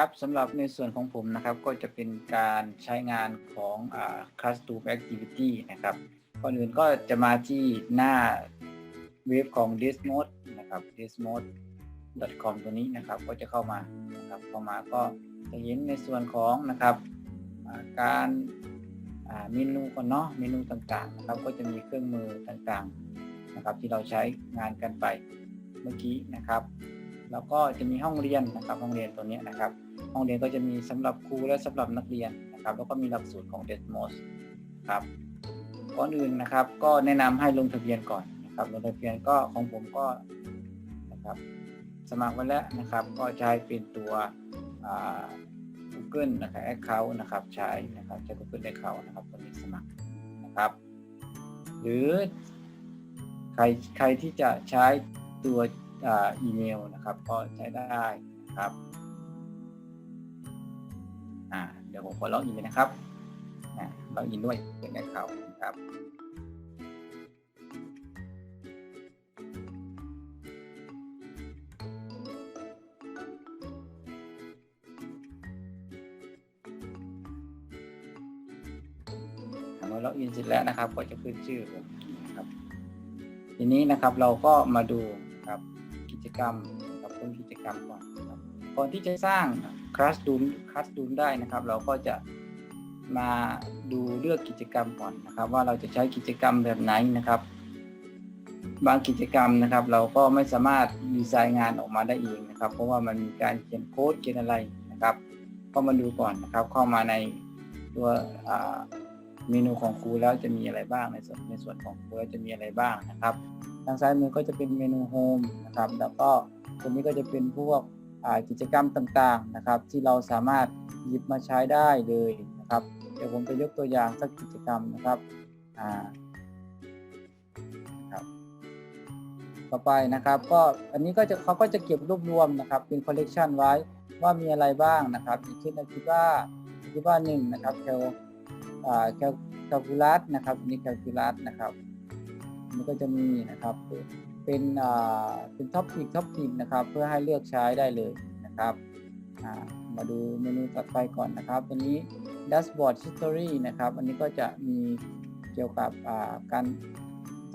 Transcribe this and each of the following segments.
ครับสำหรับในส่วนของผมนะครับก็จะเป็นการใช้งานของอ Classroom Activity นะครับก่อนอื่นก็จะมาที่หน้าเว็บของ Desmode นะครับ desmode.com ตัวนี้นะครับก็จะเข้ามานะครับเข้ามาก็จะเห็นในส่วนของนะครับาการาเมนูก่อนเนาะเมนูต่างๆนะครับก็จะมีเครื่องมือต่างๆนะครับที่เราใช้งานกันไปเมื่อกี้นะครับ แล้วก็จะมีห้องเรียนนะครับห้องเรียนตัวนี้นะครับ ห้องเรียนก็จะมีสำหรับครูและสำหรับนักเรียนนะครับ แล้วก็มีหลักสูตรของ Desmos ครับก่อนอื่นนะครับก็แนะนำให้ลงทะเบียนก่อนนะครับลงทะเบียนก็ของผมก็นะครับสมัครไว้แล้วนะครับก็ใช้เป็นตัวอ่า Google นะครับ Account นะครับใช้นะครับใช้ Google Account นะครับตัวนี้สมัครนะครับ หรือใครใครที่จะใช้ตัวอีเมลนะครับ ก็ใช้ได้นะครับ อ่าเดี๋ยวผมขอล็อกอินเลยนะครับนะล็อกอินด้วยเป็นแอคเคาครับทำล็อกอินเสร็จแล้วนะครับ ก็จะขึ้นชื่อผมนะครับทีนี้นะครับเราก็มาดูครับกิจกรรมกับต้นกิจกรรมก่อนครับก่อนที่จะสร้าง Classroom Classroom ได้นะครับ เราก็จะมาดูเลือกกิจกรรมก่อนนะครับ ว่าเราจะใช้กิจกรรมแบบไหนนะครับ บางกิจกรรมนะครับ เราก็ไม่สามารถดีไซน์งานออกมาได้เองนะครับ เพราะว่ามันมีการเขียนโค้ดเขียนอะไรนะครับก็มาดูก่อนนะครับ เข้ามาในตัวเมนูของครูแล้วจะมีอะไรบ้างในส่วนในส่วนของครูแล้วจะมีอะไรบ้างนะครับ ทางซ้ายมือก็จะเป็นเมนูโฮมนะครับ แล้วก็ตรงนี้ก็จะเป็นพวก กิจกรรมต่างๆนะครับ ที่เราสามารถหยิบมาใช้ได้เลยนะครับ เดี๋ยวผมจะยกตัวอย่างสักกิจกรรมนะครับอ่าครับต่อไปนะครับก็อันนี้ก็จะเขาก็จะเก็บรวบรวมนะครับ เป็นคอลเลกชันไว้ว่ามีอะไรบ้างนะครับอย่างเช่นคิดว่าคิดว่าหนึ่งนะครับแคลอ่าแคลแคลคูลัสนะครับอันนี้แคลคูลัสนะครับมันก็จะมีนะครับ เป็นอ่าเป็นท็อปปิกท็อปปิกนะครับ เพื่อให้เลือกใช้ได้เลยนะครับมาดูเมนูต่อไปก่อนนะครับตัวนี้ dashboard history นะครับ อันนี้ก็จะมีเกี่ยวกับการ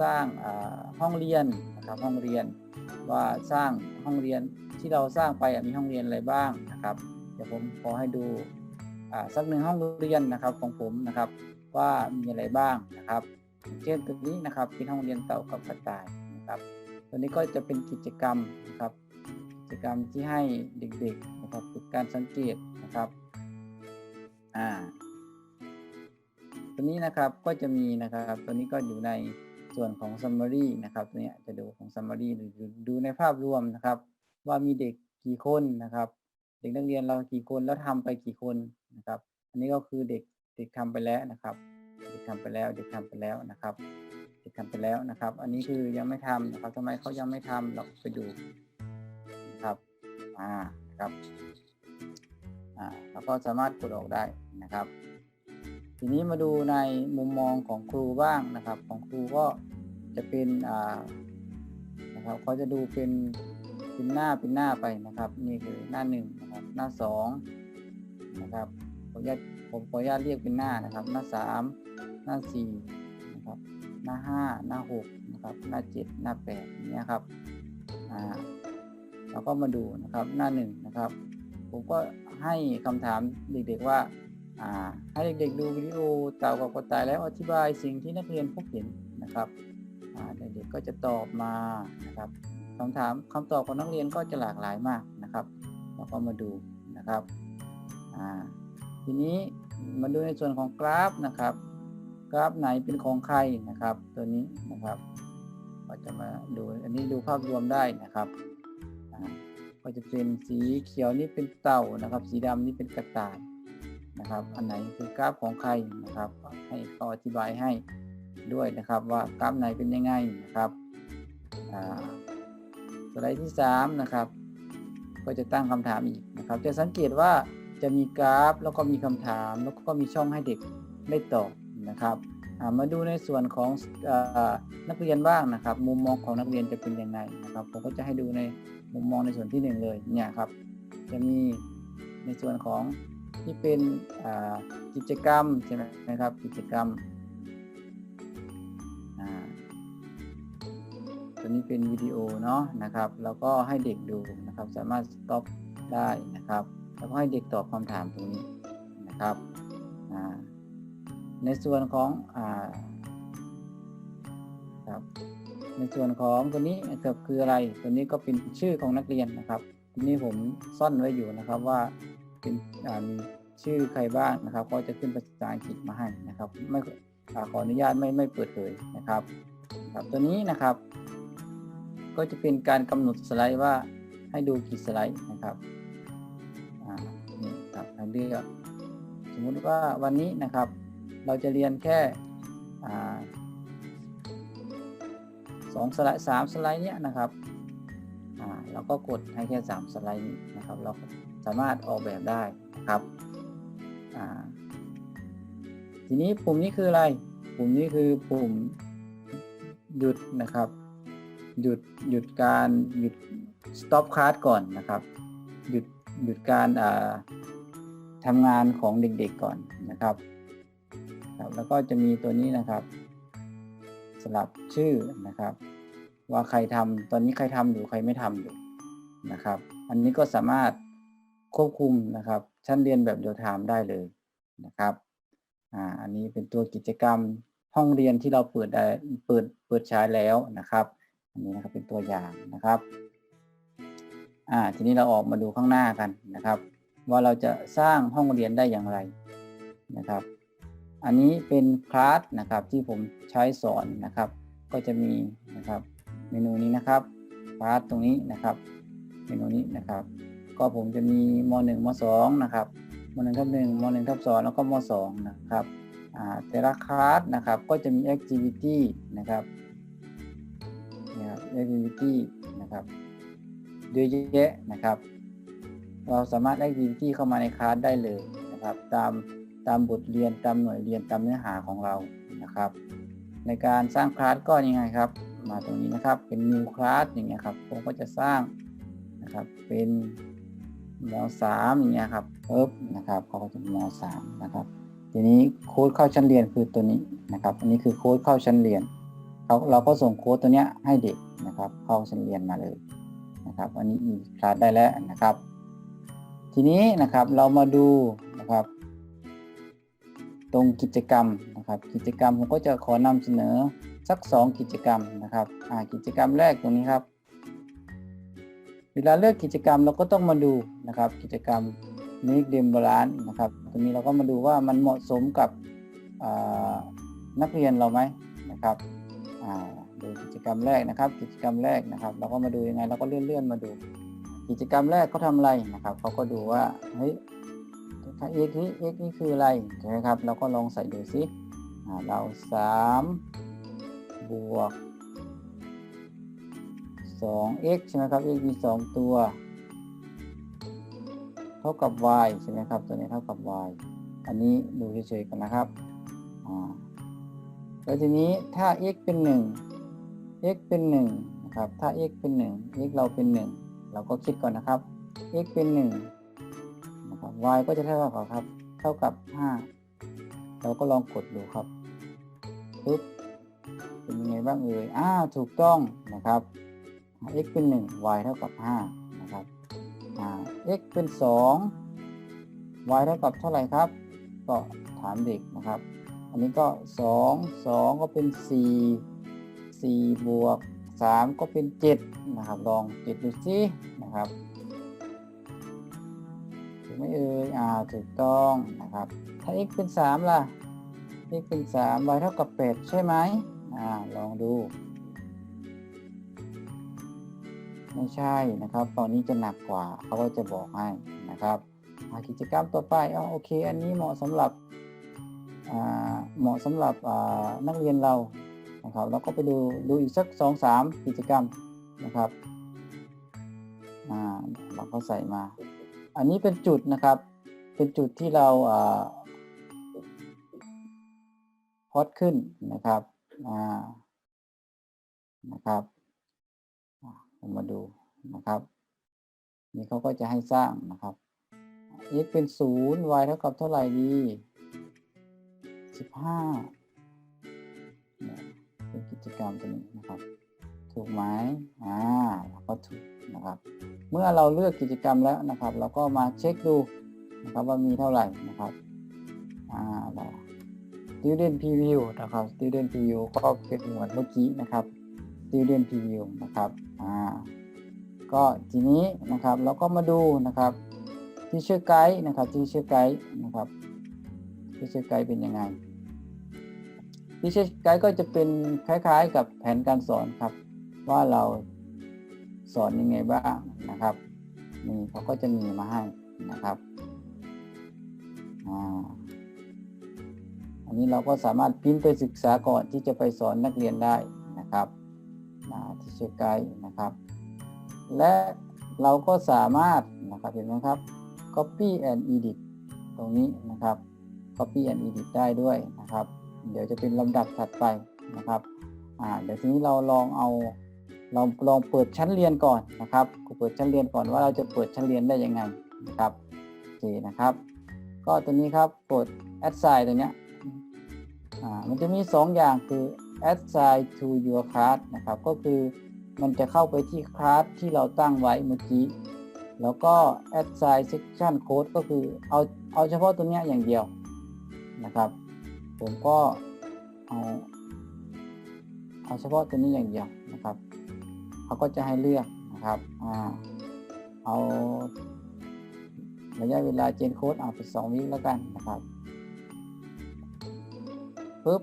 สร้างอ่าห้องเรียนนะครับห้องเรียนว่าสร้างห้องเรียนที่เราสร้างไปมีห้องเรียนอะไรบ้างนะครับ เดี๋ยวผมขอให้ดูอ่าสักหนึ่งห้องเรียนนะครับของผมนะครับว่ามีอะไรบ้างนะครับ เช่นตัวนี้นะครับเป็นห้องเรียนเต่ากับกระต่ายนะครับ ตัวนี้ก็จะเป็นกิจกรรมนะครับ กิจกรรมที่ให้เด็กๆนะครับฝึกการสังเกตนะครับอ่าตัวนี้นะครับก็จะมีนะครับ ตัวนี้ก็อยู่ในส่วนของ summary นะครับตัวเนี้ยจะดูของ summary หรือดูในภาพรวมนะครับ ว่ามีเด็กกี่คนนะครับ เด็กนักเรียนเรากี่คนแล้วทำไปกี่คนนะครับ อันนี้ก็คือเด็กเด็กทำไปแล้วนะครับ เด็กทำไปแล้วเด็กทำไปแล้วนะครับ เด็กทำไปแล้วนะครับ อันนี้คือยังไม่ทำนะครับทำไมเขายังไม่ทำเราไปดูนะครับอ่าครับอ่าเราก็สามารถกดออกได้นะครับ ทีนี้มาดูในมุมมองของครูบ้างนะครับ ของครูก็จะเป็นอ่านะครับเขาจะดูเป็นเป็นหน้าเป็นหน้าไปนะครับ นี่คือหน้าหนึ่งนะครับหน้าสองนะครับขออนุญาตผมขออนุญาตเรียกเป็นหน้านะครับ หน้าสามหน้าสี่ หน้าห้าหน้าหกนะครับหน้าเจ็ดหน้าแปดเงี้ยครับอ่าเราก็มาดูนะครับหน้าหนึ่งนะครับผมก็ให้คำถามเด็กๆว่าอ่าให้เด็กๆดูวิดีโอเต่ากับกระต่ายแล้วอธิบายสิ่งที่นักเรียนพบเห็นนะครับอ่าเด็กๆก็จะตอบมานะครับคำถามคำตอบของนักเรียนก็จะหลากหลายมากนะครับเราก็มาดูนะครับอ่าทีนี้มาดูในส่วนของกราฟนะครับ กราฟไหนเป็นของใครนะครับ ตัวนี้นะครับ ก็จะมาดูอันนี้ดูภาพรวมได้นะครับก็จะเป็นสีเขียวนี่เป็นเต่านะครับ สีดำนี่เป็นกระต่ายนะครับ อันไหนคือกราฟของใครนะครับ ให้เขาอธิบายให้ด้วยนะครับว่ากราฟไหนเป็นยังไงนะครับสไลด์ที่สามนะครับ ก็จะตั้งคำถามอีกนะครับ จะสังเกตว่าจะมีกราฟ แล้วก็มีคำถาม แล้วก็มีช่องให้เด็กได้ตอบ นะครับมาดูในส่วนของอนักเรียนบ้างนะครับ มุมมองของนักเรียนจะเป็นยังไงนะครับผมก็จะให้ดูในมุมมองในส่วนที่หนึ่งเลยเนี่ยครับจะมีในส่วนของที่เป็นกิจกรรมใช่ไหมครับกิจกรรมตัวนี้เป็นวิดีโอเนาะนะครับแล้วก็ให้เด็กดูนะครับ สามารถสต็อปได้นะครับ แล้วก็ให้เด็กตอบคำถามตรงนี้นะครับอ่า ในส่วนของอ่าครับในส่วนของตัวนี้นะครับคืออะไร ตัวนี้ก็เป็นชื่อของนักเรียนนะครับทีนี้ผมซ่อนไว้อยู่นะครับว่าเป็นมีชื่อใครบ้างนะครับ ก็จะขึ้นภาษาอังกฤษมาให้นะครับไม่ขออนุญาตไม่ไม่เปิดเผยนะครับครับ ตัวนี้นะครับ ก็จะเป็นการกำหนดสไลด์ว่าให้ดูกี่สไลด์นะครับอ่านี่ครับให้เลือกสมมุติว่าวันนี้นะครับ เราจะเรียนแค่สองสไลด์สามสไลด์เนี้ยนะครับอ่าเราก็กดให้แค่สามสไลด์นี้นะครับ เราสามารถออกแบบได้ครับอ่าทีนี้ปุ่มนี้คืออะไร ปุ่มนี้คือปุ่มหยุดนะครับ หยุดหยุดการหยุด stop class ก่อนนะครับ หยุดหยุดการอ่าทำงานของเด็กๆก่อนนะครับ ครับแล้วก็จะมีตัวนี้นะครับ สลับชื่อนะครับ ว่าใครทำตอนนี้ใครทำอยู่ใครไม่ทำอยู่นะครับ อันนี้ก็สามารถควบคุมนะครับ ชั้นเรียนแบบเดียวไทม์ได้เลยนะครับอ่าอันนี้เป็นตัวกิจกรรมห้องเรียนที่เราเปิดได้เปิดเปิดใช้แล้วนะครับ อันนี้นะครับเป็นตัวอย่างนะครับอ่าทีนี้เราออกมาดูข้างหน้ากันนะครับ ว่าเราจะสร้างห้องเรียนได้อย่างไรนะครับ อันนี้เป็นคลาสนะครับที่ผมใช้สอนนะครับ ก็จะมีนะครับเมนูนี้นะครับคลาสตรงนี้นะครับ เมนูนี้นะครับ ก็ผมจะมีม .1 ม .2 นะครับม .1 ทับ1ม .1 ทับ2แล้วก็ม .2 นะครับแต่ละคลาสนะครับก็จะมี activity นะครับนะครับ activity นะครับเยอะแยะนะครับ เราสามารถ activity เข้ามาในคลาสได้เลยนะครับ ตาม ตามบทเรียนตามหน่วยเรียนตามเนื้อหาของเรานะครับ ในการสร้างคลาสก็ยังไงครับ มาตรงนี้นะครับเป็น new class อย่างเงี้ยครับผมก็จะสร้างนะครับเป็นม .3 อย่างเงี้ยครับปึ๊บนะครับเขาก็จะม .3 นะครับทีนี้โค้ดเข้าชั้นเรียนคือตัวนี้นะครับ อันนี้คือโค้ดเข้าชั้นเรียนเราเราก็ส่งโค้ดตัวเนี้ยให้เด็กนะครับ เข้าชั้นเรียนมาเลยนะครับ อันนี้อีคลาสได้แล้วนะครับ ทีนี้นะครับเรามาดูนะครับ ตรงกิจกรรมนะครับ กิจกรรมผมก็จะขอนำเสนอสัก 2 กิจกรรมนะครับกิจกรรมแรกตรงนี้ครับ เวลาเลือกกิจกรรมเราก็ต้องมาดูนะครับ กิจกรรม Make them balance นะครับตรงนี้เราก็มาดูว่ามันเหมาะสมกับนักเรียนเราไหมนะครับดูกิจกรรมแรกนะครับ กิจกรรมแรกนะครับ เราก็มาดูยังไงเราก็เลื่อนเลื่อนๆมาดู กิจกรรมแรกเขาทำอะไรนะครับเขาก็ดูว่าเฮ้ย ถ้า x นี้ x นี่คืออะไรใช่ไหมครับ เราก็ลองใส่ดูซิอ่าเรา3บวก 2x ใช่ไหมครับ x มี 2 ตัว เท่ากับ y ใช่ไหมครับ ตัวนี้เท่ากับ y อันนี้ดูเฉยๆกันนะครับแล้วทีนี้ถ้า x เป็น 1 x เป็น 1 นะครับ ถ้า x เป็น 1 x เราเป็น 1 เราก็คิดก่อนนะครับ x เป็น1นะครับ y ก็จะเท่ากับครับ เท่ากับ 5 เราก็ลองกดดูครับปึ๊บเป็นยังไงบ้างเอ่ยอ่าถูกต้องนะครับ x เป็น 1 y เท่ากับ 5 นะครับ x เป็น 2 y เท่ากับเท่าไหร่ครับ ก็ถามเด็กนะครับ อันนี้ก็ 2 2 ก็เป็น 4 4 บวก 3 ก็เป็น 7 นะครับ ลอง 7 ดูสินะครับ ไหมเอ่ยอ่าถูกต้องนะครับ ถ้า x เป็น 3 ล่ะ x เป็น 3 y เท่ากับ 8 ใช่ไหมอ่าลองดู ไม่ใช่นะครับ ตอนนี้จะหนักกว่าเขาก็จะบอกให้นะครับอ่ากิจกรรมต่อไปอ๋อโอเค อันนี้เหมาะสำหรับอ่าเหมาะสำหรับอ่านักเรียนเรานะครับแล้วก็ไปดูดูอีกสักสองสามกิจกรรมนะครับอ่าเราก็ใส่มา อันนี้เป็นจุดนะครับ เป็นจุดที่เราอ่าพอดขึ้นนะครับนะครับอ่าผมมาดูนะครับ นี่เขาก็จะให้สร้างนะครับ x เป็นศูนย์ y เท่ากับเท่าไหร่ดีสิบห้าเป็นกิจกรรมตัวนี้นะครับ ถูกไหมอ่าเราก็ถูกนะครับ เมื่อเราเลือกกิจกรรมแล้วนะครับ เราก็มาเช็คดูนะครับว่ามีเท่าไหร่นะครับอ่าเรา student preview นะครับ student preview ก็เป็นเหมือนเมื่อกี้นะครับ student preview นะครับอ่าก็ทีนี้นะครับเราก็มาดูนะครับที่ชื่อไกด์นะครับที่ชื่อไกด์นะครับที่ชื่อไกด์เป็นยังไงที่ชื่อไกด์ก็จะเป็นคล้ายๆ กับแผนการสอนครับ ว่าเราสอนยังไงบ้างนะครับนี่เขาก็จะมีมาให้นะครับอันนี้เราก็สามารถพิมพ์ไปศึกษาก่อนที่จะไปสอนนักเรียนได้นะครับที่เชื่อไกนะครับ และเราก็สามารถนะครับเห็นไหมครับ copy and edit ตรงนี้นะครับ copy and edit ได้ด้วยนะครับ เดี๋ยวจะเป็นลำดับถัดไปนะครับเดี๋ยวทีนี้เราลองเอา เราลองเปิดชั้นเรียนก่อนนะครับเปิดชั้นเรียนก่อนว่าเราจะเปิดชั้นเรียนได้ยังไงนะครับโอเคนะครับ ก็ตัวนี้ครับกด assign ตัวเนี้ยอ่ามันจะมี 2 อย่างคือ assign to your class นะครับ ก็คือมันจะเข้าไปที่คลาสที่เราตั้งไว้เมื่อกี้ แล้วก็ assign section code ก็คือเอาเอาเฉพาะตัวเนี้ยอย่างเดียวนะครับ ผมก็เอาเอาเฉพาะตัวนี้อย่างเดียวนะครับ เขาก็จะให้เลือกนะครับอเอาระยะเวลาเจนโค้ดเอาไปสองวิแล้วกันนะครับปึ๊บ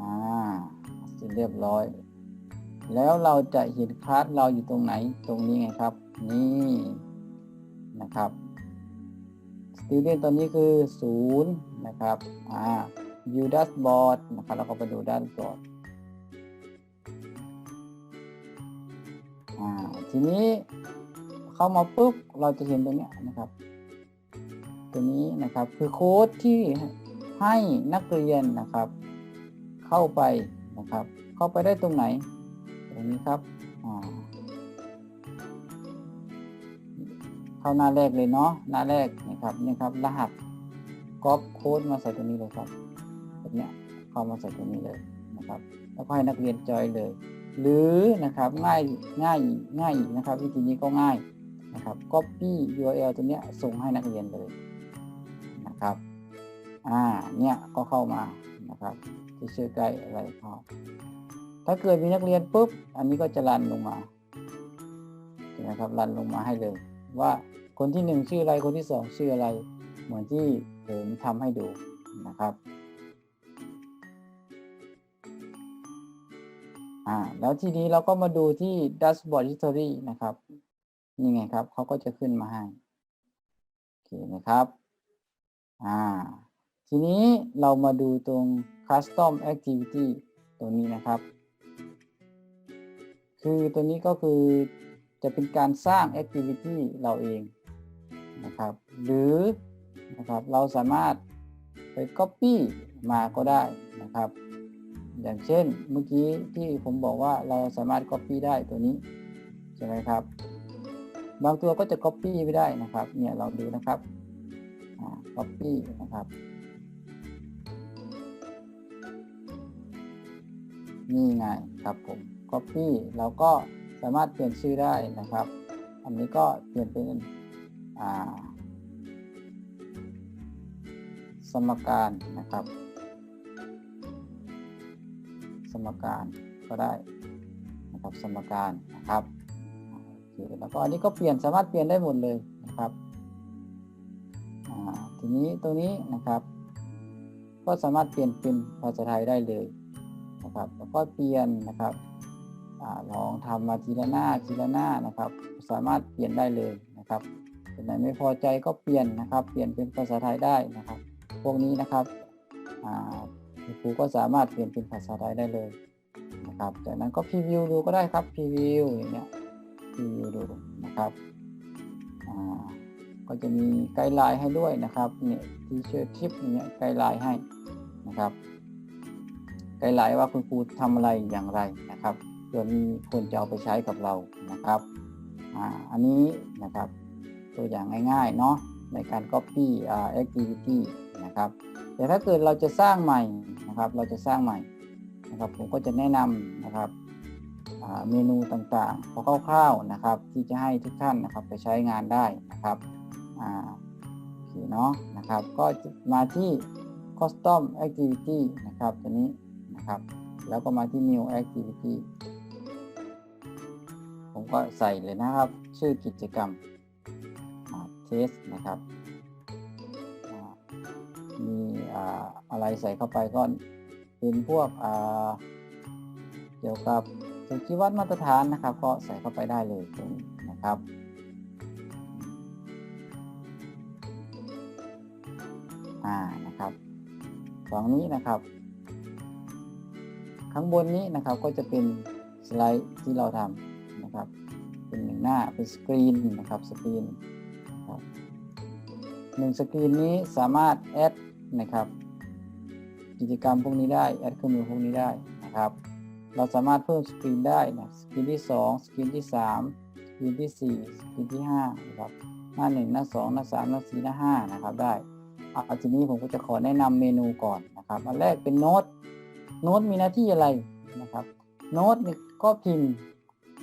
อ่าเสร็จเรียบร้อย แล้วเราจะเห็นคลาสเราอยู่ตรงไหนตรงนี้ไงครับ นี่นะครับ student ตอนนี้คือ 0 นะครับอ่า view dashboard นะครับแล้วก็ไปดู dashboard อ่าทีนี้เข้ามาปุ๊บเราจะเห็นตรงเนี้ยนะครับ ตัวนี้นะครับคือโค้ดที่ให้นักเรียนนะครับ เข้าไปนะครับ เข้าไปได้ตรงไหน ตรงนี้ครับอ่าเข้าหน้าแรกเลยเนาะหน้าแรกนะครับนี่ครับรหัสก๊อปโค้ดมาใส่ตรงนี้เลยครับแบบเนี้ยเข้ามาใส่ตรงนี้เลยนะครับ แล้วก็ให้นักเรียนจอยเลย หรือนะครับง่ายง่ายง่ายนะครับวิธีนี้ก็ง่ายนะครับ copy URL ตัวเนี้ยส่งให้นักเรียนเลยนะครับอ่าเนี่ยก็เข้ามานะครับที่ชื่อไกด์อะไรเข้าถ้าเกิดมีนักเรียนปุ๊บอันนี้ก็จะรันลงมานะครับรันลงมาให้เลย ว่าคนที่หนึ่งชื่ออะไรคนที่สองชื่ออะไร เหมือนที่ผมทำให้ดูนะครับ อ่าแล้วทีนี้เราก็มาดูที่ dashboard history นะครับนี่ไงครับเขาก็จะขึ้นมาให้โอเคนะครับอ่าทีนี้เรามาดูตรง custom activity ตัวนี้นะครับ คือตัวนี้ก็คือจะเป็นการสร้าง activity เราเองนะครับ หรือนะครับเราสามารถไป copy มาก็ได้นะครับ อย่างเช่นเมื่อกี้ที่ผมบอกว่าเราสามารถ Copy ได้ตัวนี้ใช่ไหมครับ บางตัวก็จะ Copy ไม่ได้นะครับ เนี่ยเราดูนะครับ Copy นะครับ นี่ไงครับผม Copy เราก็สามารถเปลี่ยนชื่อได้นะครับ อันนี้ก็เปลี่ยนเป็นสมการนะครับ สมการก็ได้นะครับสมการนะครับแล้วก็อันนี้ก็เปลี่ยนสามารถเปลี่ยนได้หมดเลยนะครับทีนี้ตรงนี้นะครับ ก็สามารถเปลี่ยนเป็นภาษาไทยได้เลยนะครับ แล้วก็เปลี่ยนนะครับอลองทำมาทีละหน้าทีละหน้านะครับ สามารถเปลี่ยนได้เลยนะครับเป็นไหนไม่พอใจก็เปลี่ยนนะครับ เปลี่ยนเป็นภาษาไทยได้นะครับ พวกนี้นะครับ ครูก็สามารถเปลี่ยนเป็นภาษาไทยได้เลยนะครับ จากนั้นก็พรีวิวดูก็ได้ครับพรีวิวอย่างเงี้ยพรีวิวดูนะครับก็จะมีไกด์ไลน์ให้ด้วยนะครับเนี่ยทีเชิร์ทิปอย่างเงี้ยไกด์ไลน์ให้นะครับไกด์ไลน์ว่าคุณครูทำอะไรอย่างไรนะครับเพื่อมีคนจะเอาไปใช้กับเรานะครับอ,อันนี้นะครับตัวอย่างง่ายๆเนาะในการ copy อ่า activity นะครับ แต่ถ้าเกิดเราจะสร้างใหม่นะครับ เราจะสร้างใหม่นะครับ ผมก็จะแนะนำนะครับเมนูต่างๆพอคร่าวๆนะครับ ที่จะให้ทุกท่านนะครับไปใช้งานได้นะครับโอเคเนาะนะครับ ก็มาที่ custom activity นะครับตัวนี้นะครับ แล้วก็มาที่ new activity ผมก็ใส่เลยนะครับ ชื่อกิจกรรม test นะครับ มีอะไรใส่เข้าไปก็เป็นพวกเกี่ยวกับสุขีวัดมาตรฐานนะครับ ก็ใส่เข้าไปได้เลยตรงนี้นะครับอ่านะครับฝั่งนี้นะครับ ข้างบนนี้นะครับก็จะเป็นสไลด์ที่เราทำนะครับ เป็นหนึ่งหน้าเป็นสกรีนนะครับสกรีนหนึ่งสกรีนนี้สามารถแอด นะครับ กิจกรรมพวกนี้ได้แอดเครื่องมือพวกนี้ได้นะครับ เราสามารถเพิ่มสกรีนได้นะสกรีนที่ 2 สกรีนที่ 3 สกรีนที่ 4 สกรีนที่5นะครับหน้า 1 หน้า 2 หน้า 3 หน้า 4 หน้า 5 นะครับได้อาทีนี้ผมก็จะขอแนะนำเมนูก่อนนะครับอันแรกเป็นโน้ตโน้ตมีหน้าที่อะไรนะครับโน้ตนี่ก็พิมพ์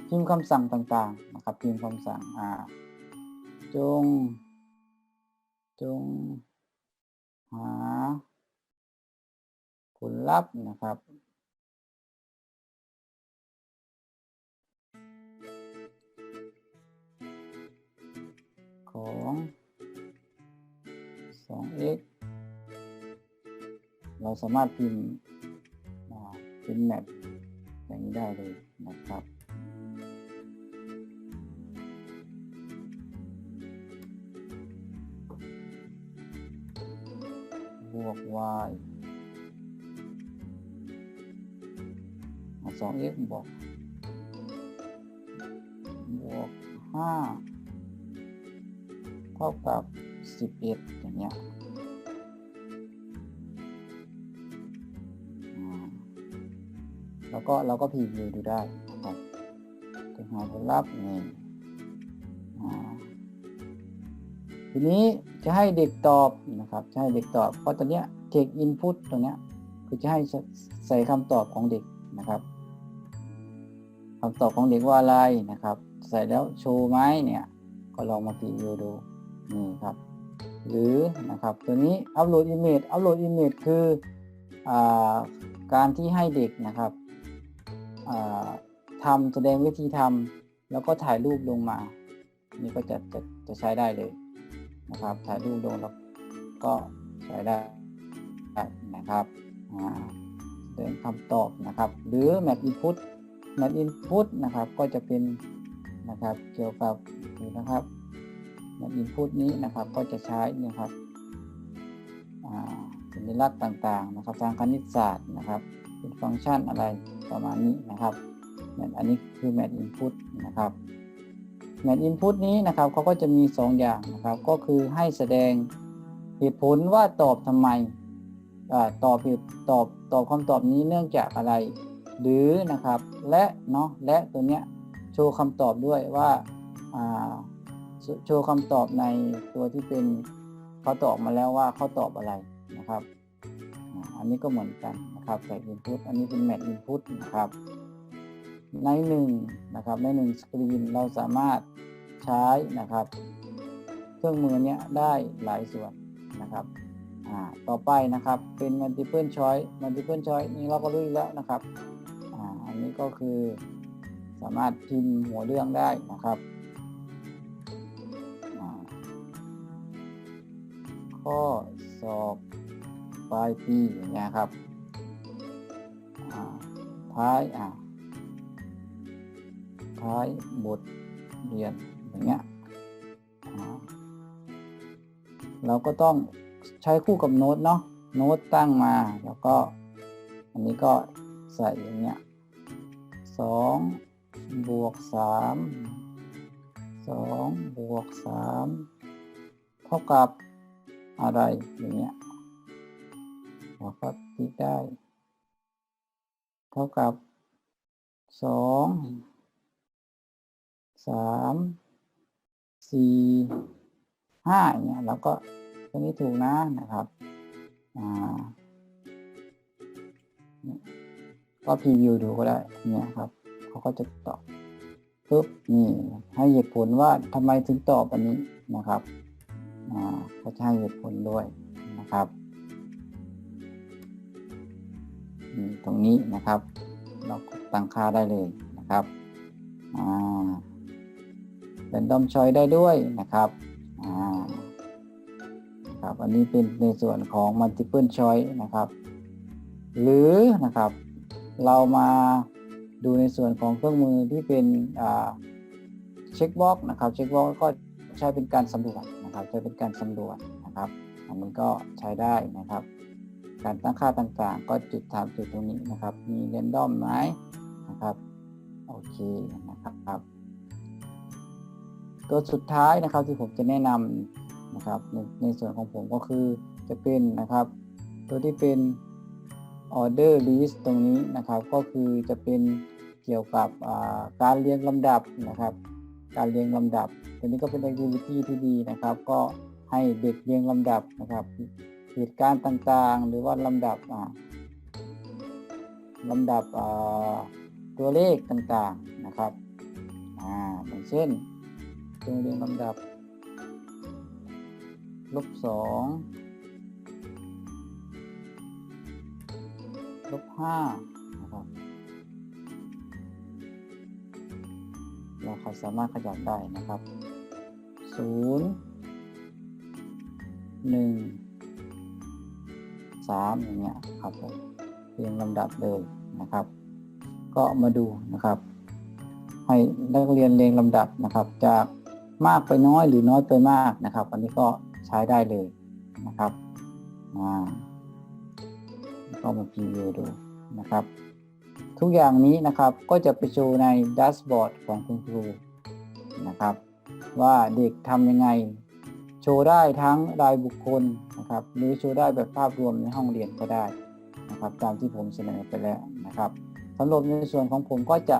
พิมพ์คำสั่งต่างๆนะครับ พิมพ์คำสั่งอ่าจงจง หาผลลัพธ์นะครับ ของ 2x เราสามารถพิมพ์เป็นแมปอย่างนี้ได้เลยนะครับ วก y สอง x บวกบวกห้าเท่ากับสิบเอ็ดอย่างเงี้ยแล้วก็เราก็พรีวิวดูได้นะครับจะหาผลลัพธ์นี่ทีนี้ จะให้เด็กตอบนะครับจะให้เด็กตอบ เพราะตอนเนี้ย take input ตรงเนี้ยคือจะให้ใส่คำตอบของเด็กนะครับคำตอบของเด็กว่าอะไรนะครับ ใส่แล้วโชว์ไหมเนี่ยก็ลองมาพรีวิวดูนี่ครับ หรือนะครับตัวนี้ upload image upload image คืออการที่ให้เด็กนะครับทำแสดงวิธีทำแล้วก็ถ่ายรูปลงมา นี่ก็จะจะจะใช้ได้เลย นะครับ ถ่ายรูปลงแล้วก็ใช้ได้นะครับอ่าแสดงคำตอบนะครับ หรือ map input map input นะครับ ก็จะเป็นนะครับ เกี่ยวกับนะครับ map input นี้นะครับ ก็จะใช้นี่ยครับสัญลักษณ์ต่างๆ นะครับ ทางคณิตศาสตร์นะครับเป็นฟังก์ชันอะไรประมาณนี้นะครับ อันนี้คือ map input นะครับ map input นี้นะครับเขาก็จะมี 2 อย่างนะครับ ก็คือให้แสดงเหตุผลว่าตอบทำไมอาตอบเหตุตอบตอบคำตอบนี้เนื่องจากอะไร หรือนะครับและเนาะและตัวเนี้ยโชว์คำตอบด้วยว่าอ่าโชว์คำตอบในตัวที่เป็นเขาตอบมาแล้วว่าเขาตอบอะไรนะครับ อันนี้ก็เหมือนกันนะครับใส่ input อันนี้เป็น match input นะครับ ในหนึ่งนะครับในหนึ่งสกรีนเราสามารถใช้นะครับ เครื่องมือเนี้ยได้หลายส่วนนะครับอ่าต่อไปนะครับเป็น multiple choice multiple choice นี่เราก็รู้แล้วนะครับอ่าอันนี้ก็คือสามารถพิมพ์หัวเรื่องได้นะครับข้อสอบปลายปีอย่างเงี้ยครับอ่าท้ายอ่า ท้ายบทเรียนอย่างเงี้ยเราก็ต้องใช้คู่กับโน้ตเนาะโน้ตตั้งมาแล้วก็ อันนี้ก็ใส่อย่างเงี้ยสองบวกสามสองบวกสามเท่ากับอะไรอย่างเงี้ยเราก็ติดได้ เท่ากับสอง สามสี่ห้าเงี้ยเราก็ตัวนี้ถูกนะนะครับอ่าก็พรีวิวดูก็ได้เนี่ยครับเขาก็จะตอบปุ๊บนี่ให้เหตุผลว่าทำไมถึงตอบอันนี้นะครับอ่าก็จะให้เหตุผลด้วยนะครับตรงนี้นะครับ เราตั้งค่าได้เลยนะครับอ่า เป็นดอมชอยได้ด้วยนะครับอ่าครับอันนี้เป็นในส่วนของ multiple choice นะครับ หรือนะครับเรามาดูในส่วนของเครื่องมือที่เป็นเช็คบ็อกนะครับเช็คบ็อกก็ใช้เป็นการสำรวจนะครับใช้เป็นการสำรวจนะครับอันก็ใช้ได้นะครับ การตั้งค่าต่างๆ ก็จุดถามจุดตรงนี้นะครับ มีเรนดอมไหมนะครับโอเคนะครับ ตัวสุดท้ายนะครับที่ผมจะแนะนำนะครับในในส่วนของผมก็คือจะเป็นนะครับ ตัวที่เป็น order list ตรงนี้นะครับ ก็คือจะเป็นเกี่ยวกับการเรียงลำดับนะครับ การเรียงลำดับ ตัวนี้ก็เป็น activity ที่ดีนะครับ ก็ให้เด็กเรียงลำดับนะครับเหตุการณ์ต่างๆ หรือว่าลำดับลำดับตัวเลขต่างๆนะครับอ่าอย่างเช่น ตัวเรียงลำดับ ลบสองลบห้านะครับเราสามารถขยับได้นะครับศูนย์หนึ่งสามอย่างเงี้ยครับผมเรียงลำดับเลยนะครับ ก็มาดูนะครับ ให้นักเรียนเรียงลำดับนะครับจาก มากไปน้อยหรือน้อยไปมากนะครับ อันนี้ก็ใช้ได้เลยนะครับอ่าก็มาพรีวิวดูนะครับ ทุกอย่างนี้นะครับก็จะไปโชว์ในดัชบอร์ดของคุณครูนะครับ ว่าเด็กทำยังไง โชว์ได้ทั้งรายบุคคลนะครับหรือโชว์ได้แบบภาพรวมในห้องเรียนก็ได้นะครับตามที่ผมเสนอไปแล้วนะครับสำหรับในส่วนของผมก็จะ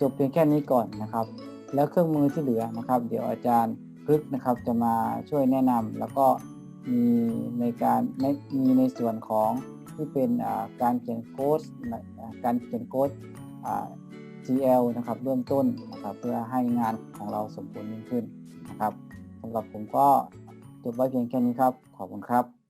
จบเพียงแค่นี้ก่อนนะครับ แล้วเครื่องมือที่เหลือนะครับ เดี๋ยวอาจารย์พฤกนะครับจะมาช่วยแนะนำแล้วก็มีในการมีในส่วนของที่เป็นการเขียนโค้ดการเขียนโค้ด GL นะครับเริ่มต้นนะครับเพื่อให้งานของเราสมบูรณ์ยิ่งขึ้นนะครับสำหรับผมก็จบไว้เพียงแค่นี้ครับ ขอบคุณครับ